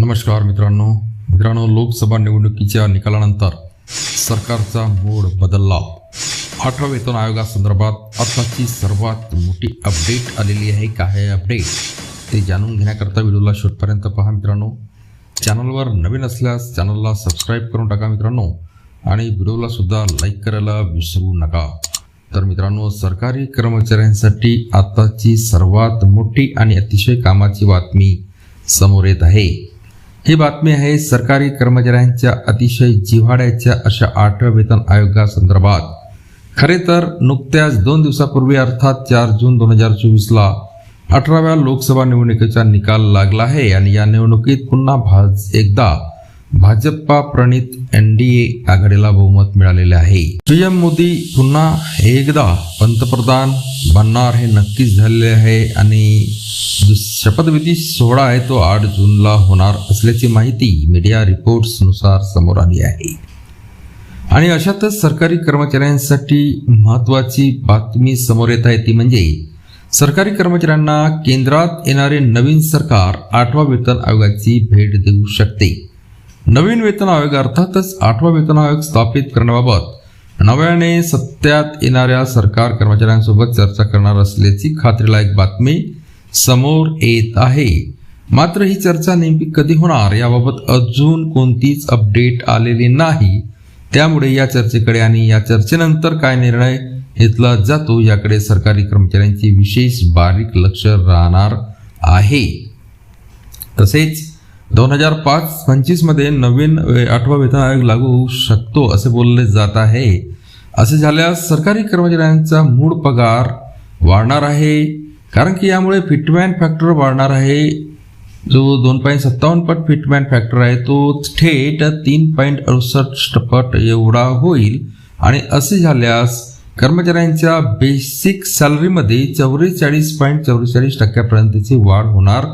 नमस्कार मित्रांनो. मित्रांनो लोकसभा निवडणुकीच्या निकालानंतर सरकारचा मूड बदलला. अठरा वेतन आयोगासंदर्भात आताची सर्वात मोठी अपडेट आलेली आहे. काय आहे अपडेट? ते जाणून घेण्याकरता व्हिडिओला शेवटपर्यंत पहा मित्रांनो. चॅनलवर नवीन असल्यास चॅनलला सबस्क्राईब करून टाका मित्रांनो आणि व्हिडिओला सुद्धा लाईक करायला विसरू नका. तर मित्रांनो सरकारी कर्मचाऱ्यांसाठी आताची सर्वात मोठी आणि अतिशय कामाची बातमी समोर येत आहे. ही बातमी आहे सरकारी कर्मचाऱ्यांच्या अतिशय जिव्हाड्याच्या अशा आठव्या वेतन आयोगासंदर्भात. खरे तर नुकत्याच दोन दिवसापूर्वी अर्थात चार जून दोन हजार चोवीसला अठराव्या लोकसभा निवडणुकीचा निकाल लागला आहे आणि या निवडणुकीत पुन्हा भाज एकदा भाजपा प्रणित एन डी ए आघाडीला बहुमत मिळालेले आहे. पीएम मोदी पुन्हा एकदा पंतप्रधान बनणार हे नक्कीच झालेले आहे आणि शपथविधी सोहळा आहे तो आठ जूनला होणार असल्याची माहिती मीडिया रिपोर्ट्सनुसार समोर आली आहे. आणि अशातच सरकारी कर्मचाऱ्यांसाठी महत्त्वाची बातमी समोर येत आहे ती म्हणजे सरकारी कर्मचाऱ्यांना केंद्रात येणारे नवीन सरकार आठवा वेतन आयोगाची भेट देऊ शकते. नवीन वेतन आयोग अर्थातच आठवा वेतन आयोग स्थापित करण्याबाबत नव्याने सत्यात येणाऱ्या सरकार कर्मचाऱ्यांसोबत चर्चा करणार असल्याची खात्रीलायक बातमी समोर येत आहे. मात्र ही चर्चा नेमकी कधी होणार याबाबत अजून कोणतीच अपडेट आलेली नाही. त्यामुळे या चर्चेकडे आणि या चर्चेनंतर काय निर्णय घेतला जातो याकडे सरकारी कर्मचाऱ्यांची विशेष बारीक लक्ष राहणार आहे. तसेच दोन हजार पाच पंचवीसमध्ये नवीन आठवा वेतन आयोग लागू होऊ शकतो असे बोलले जात आहे. असे झाल्यास सरकारी कर्मचाऱ्यांचा मूळ पगार वाढणार आहे. कारण की यामुळे फिटमॅन फॅक्टर वाढणार आहे. जो दोन पॉईंट सत्तावन्न पट फिटमॅन फॅक्टर आहे तो थेट तीन पॉईंट अडुसष्ट पट एवढा होईल. आणि असे झाल्यास कर्मचाऱ्यांच्या बेसिक सॅलरीमध्ये चौवेचाळीस पॉईंट चौवेचाळीस टक्क्यापर्यंतची वाढ होणार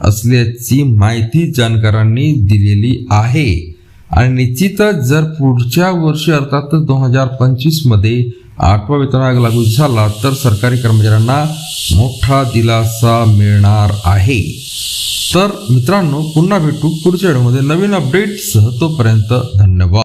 असल्याची माहिती जाणकारांनी दिलेली आहे. आणि निश्चितच जर पुढच्या वर्षी अर्थातच दोन हजार पंचवीसमध्ये आठवा वेतन लागू झाला तर सरकारी कर्मचाऱ्यांना मोठा दिलासा मिळणार आहे. तर मित्रांनो पुन्हा भेटू पुढच्या व्हिडिओमध्ये. नवीन अपडेट्स तोपर्यंत धन्यवाद.